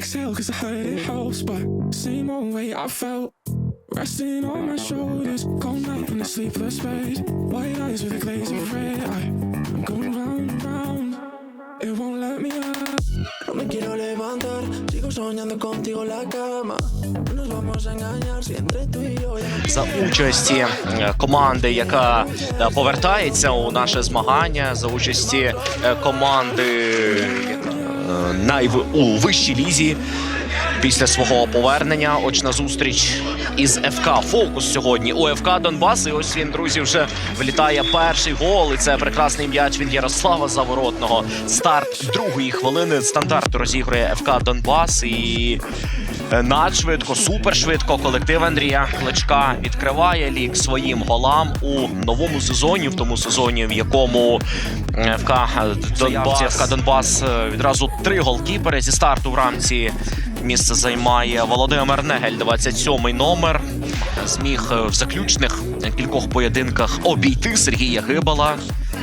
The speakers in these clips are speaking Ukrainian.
Exhale, cause I heard it helps, but same old way I felt. Resting on my shoulders, cold night in a sleepless bed. White eyes with a glaze of red. I, I'm going round and round. It won't let me up. No me quiero levantar, sigo soñando contigo la cama. Nos vamos a engañar si entre tú y yo за участі е, команди, яка е, повертається у наше змагання, за участі е, команди яка, е, найв... у вищій лізі. Після свого повернення очна зустріч із ФК Фокус сьогодні у ФК Донбас. І ось він, друзі, вже влітає перший гол. І це прекрасний м'яч від Ярослава Заворотного. Старт другої хвилини Стандарт розігрує ФК Донбас. І Е, надшвидко, супершвидко колектив Андрія Кличка відкриває лік своїм голам у новому сезоні, в тому сезоні, в якому е, ФК Донбас, ФК Донбас е, відразу три голкіпери зі старту в рамці. Місце займає Володимир Негель, 27-й номер. Зміг е, в заключних кількох поєдинках обійти Сергія Гибала.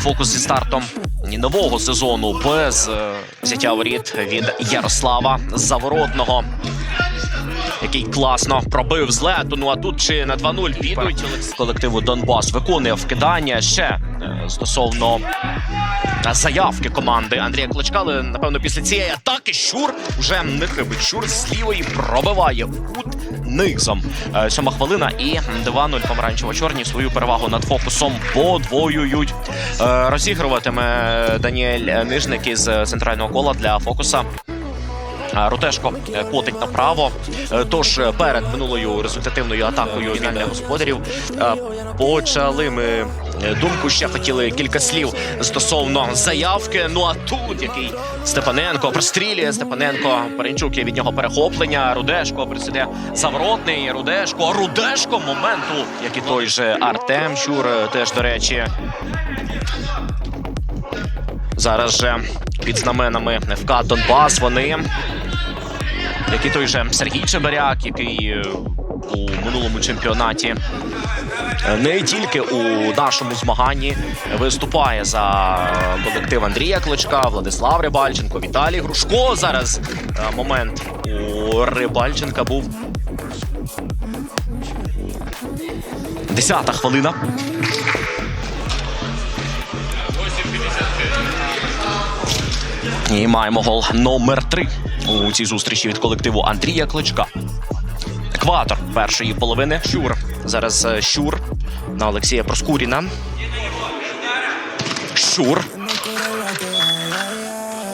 Фокус зі стартом нового сезону без е, взяття воріт від Ярослава Заворотного який класно пробив з лету. Ну а тут чи на 2-0 підуть колективу Донбас виконує вкидання ще е, стосовно е, заявки команди Андрія Кличка. Але напевно після цієї атаки Щур вже не хибить. Щур з лівої пробиває кут низом. Е, Сьома хвилина і 2-0 помаранчево-чорні свою перевагу над фокусом подвоюють. Розігруватиме Даніель Нижник із центрального кола для фокуса. А, Ротешко е, котить направо. Е, Тож е, перед минулою результативною атакою від господарів е, почали ми е, думку. Ще хотіли кілька слів стосовно заявки. Ну а тут який Степаненко прострілює Степаненко. Перенчук є від нього перехоплення. Рудешко присіде заворотний. Рудешко. Рудешко моменту, як і той же Артем Щур. е, Теж до речі. Зараз же під знаменами ФК Донбас вони, як і той же Сергій Чебаряк, який е, у минулому чемпіонаті е, не тільки у нашому змаганні виступає за колектив Андрія Клочка, Владислав Рибальченко, Віталій Грушко. Зараз е, момент у Рибальченка був. Десята хвилина. І маємо гол номер 3 у цій зустрічі від колективу Андрія Кличка. Екватор першої половини. Щур. Зараз е, Щур на Олексія Проскуріна. Щур.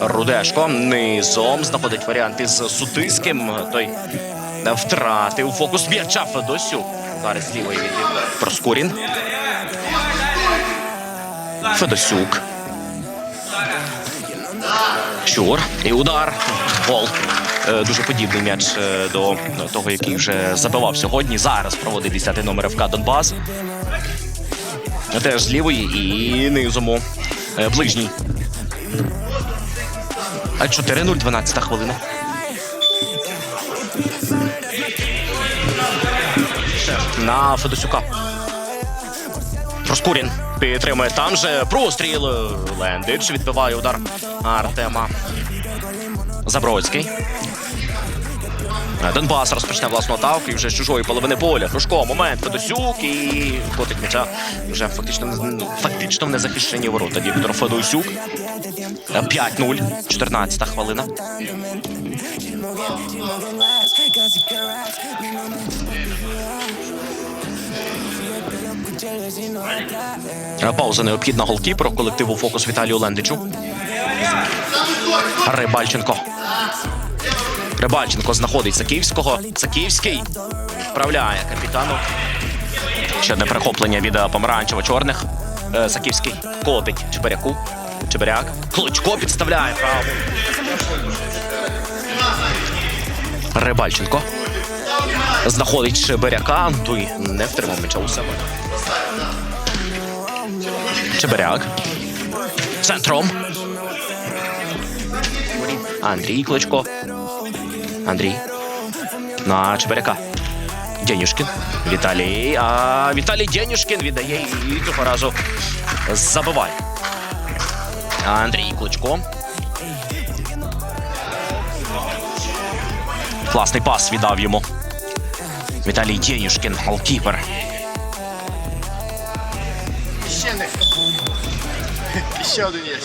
Рудешко низом знаходить варіант із Сутиським. Той втратив фокус м'яча Федосюк. Зараз з лівої від Проскурін. Федосюк. Щур. І удар. Гол. Е, Дуже подібний м'яч е, до того, який вже забивав сьогодні. Зараз проводить 10-й номер ФК Донбас. Теж з лівої і низому. Е, Ближній. А 4-0, 12 хвилина. На Федосюка. Проскурін підтримує там же простріл. Лендич відбиває удар Артема. Забродський. Донбас розпочне власну атаку і вже з чужої половини поля. Кружко, момент, Федосюк і котить м'яча вже фактично, ну, фактично в незахищені ворота. Віктор Федосюк. 5-0, 14 хвилина. Пауза необхідна голкіперу колективу Фокус Віталію Лендичу. Рибальченко. Рибальченко знаходить Саківського. Саківський вправляє капітану. Ще одне перехоплення від е, помаранчево-чорних. Е, Саківський котить Чебаряку. Чебаряк. Кличко підставляє право. Рибальченко. Знаходить Чебаряка. Той не втримав м'яча у себе. Чебаряк. Центром. Андрій Кличко. Андрій. На Чебаряка. Денюшкін. Віталій. А Віталій Денюшкін віддає і цього разу забиває. Андрій Кличко. Класний пас віддав йому. Віталій Дєнюшкін, голкіпер. Ще не. Ще один є.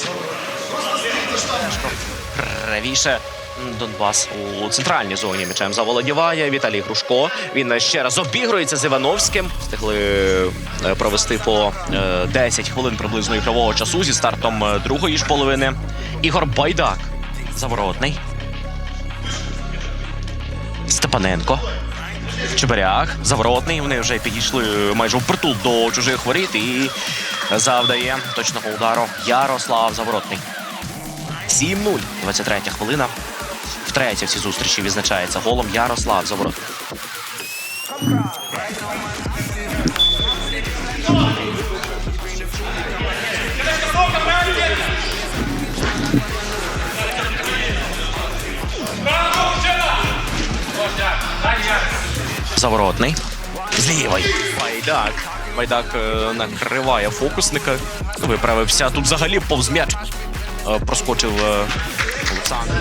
Правіше Донбас у центральній зоні м'ячем заволодіває Віталій Грушко. Він ще раз обігрується з Івановським. Встигли е, провести по е, 10 хвилин приблизно ігрового часу зі стартом е, другої ж половини. Ігор Байдак. Заворотний. Степаненко. Чебаряк. Заворотний. Вони вже підійшли майже впритул до чужих воріт і завдає точного удару Ярослав Заворотний. 7-0. 23 хвилина. Втретє в цій зустрічі відзначається голом Ярослав Заворот. Заворотний. З лівої. Байдак. Байдак е, накриває фокусника. Виправився. Тут взагалі повз м'яч. Е, Проскочив е, Олександр.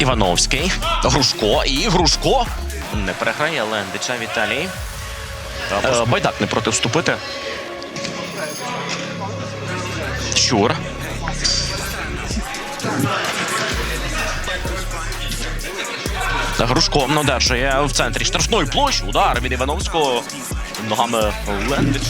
Івановський. Грушко. І Грушко. Не переграє Лендича Віталій. Байдак не проти вступити. Щур. Грушко одержує в центрі штрафної площі. Удар від Івановського. Ногами Лендич.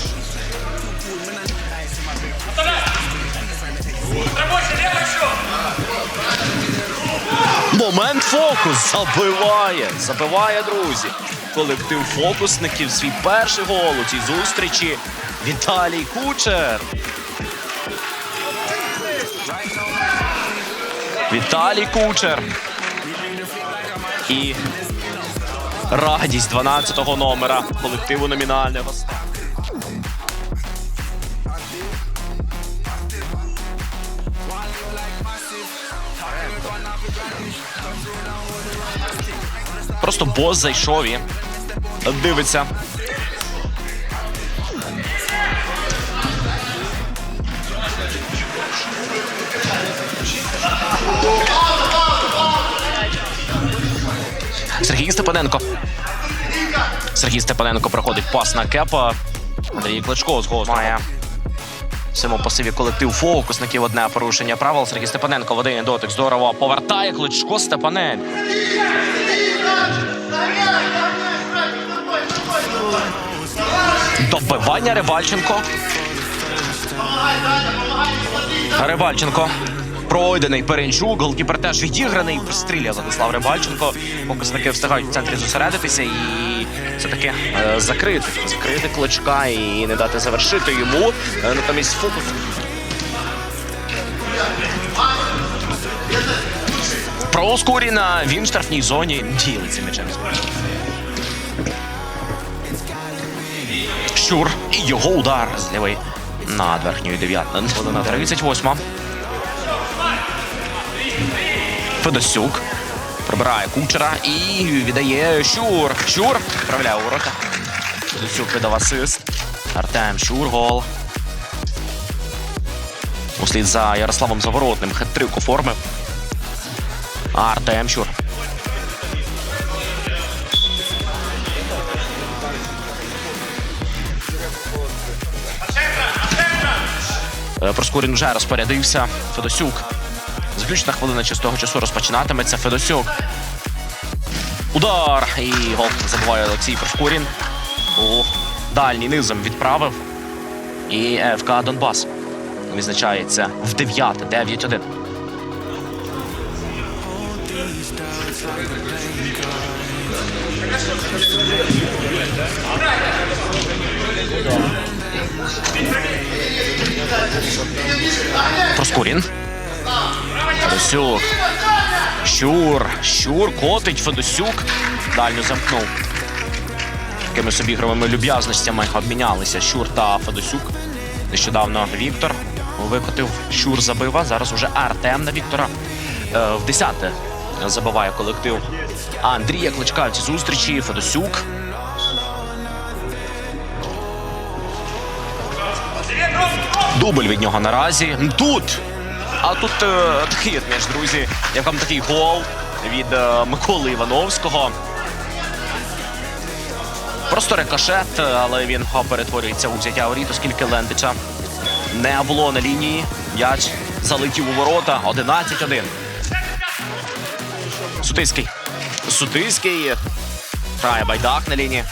Момент фокус забиває. Забиває, друзі. Колектив фокусників свій перший гол у цій зустрічі. Віталій Кучер. Віталій Кучер. І радість 12-го номера колективу номінального. Просто бос зайшов і дивиться. Сергій Степаненко. Сергій Степаненко проходить пас на кепа. Андрій Кличко з голосу має в цьому пасиві колектив фокусників. Одне порушення правил. Сергій Степаненко в один дотик здорово повертає Кличко Степаненко. Добивання Рибальченко. Рибальченко. Пройдений Перенчук, голкіпер теж відіграний. Простріляє Владислав Рибальченко. Фокусники встигають в центрі зосередитися і все-таки е, закрити. Закрити кличка і не дати завершити йому. Е, натомість фокус. Проскуріна. Він в штрафній зоні ділиться м'ячем. Щур. І його удар з лівої над верхньою дев'ятною. Хвилина 38. Федосюк. Прибирає кучера і віддає Щур. Щур вправляє у ворота. Федосюк видав асист. Артем Щур гол. Услід за Ярославом Заворотним хет-трик оформив. Артем Щур. Е, Проскурін вже розпорядився. Федосюк. Заключна хвилина чистого часу розпочинатиметься. Федосюк. Удар! І гол забуває Олексій Проскурін. У дальній низом відправив. І ФК Донбас відзначається в 9 9-1. Проскурін. Федосюк. Щур. Щур котить Федосюк. Дальню замкнув. Такими собі ігровими люб'язностями обмінялися Щур та Федосюк. Нещодавно Віктор викотив Щур забив, а зараз уже Артем на Віктора. Е, в десяте забиває колектив Андрія Кличка в цій зустрічі. Федосюк. Дубль від нього наразі. Тут. А тут е, такий м'яч, друзі. Як вам такий гол? від е, Миколи Івановського. Просто рикошет, але він перетворюється у взяття воріт, оскільки Лендича не було на лінії. М'яч залетів у ворота. 11-1. Сутиський. Сутиський. Грає байдак на лінії.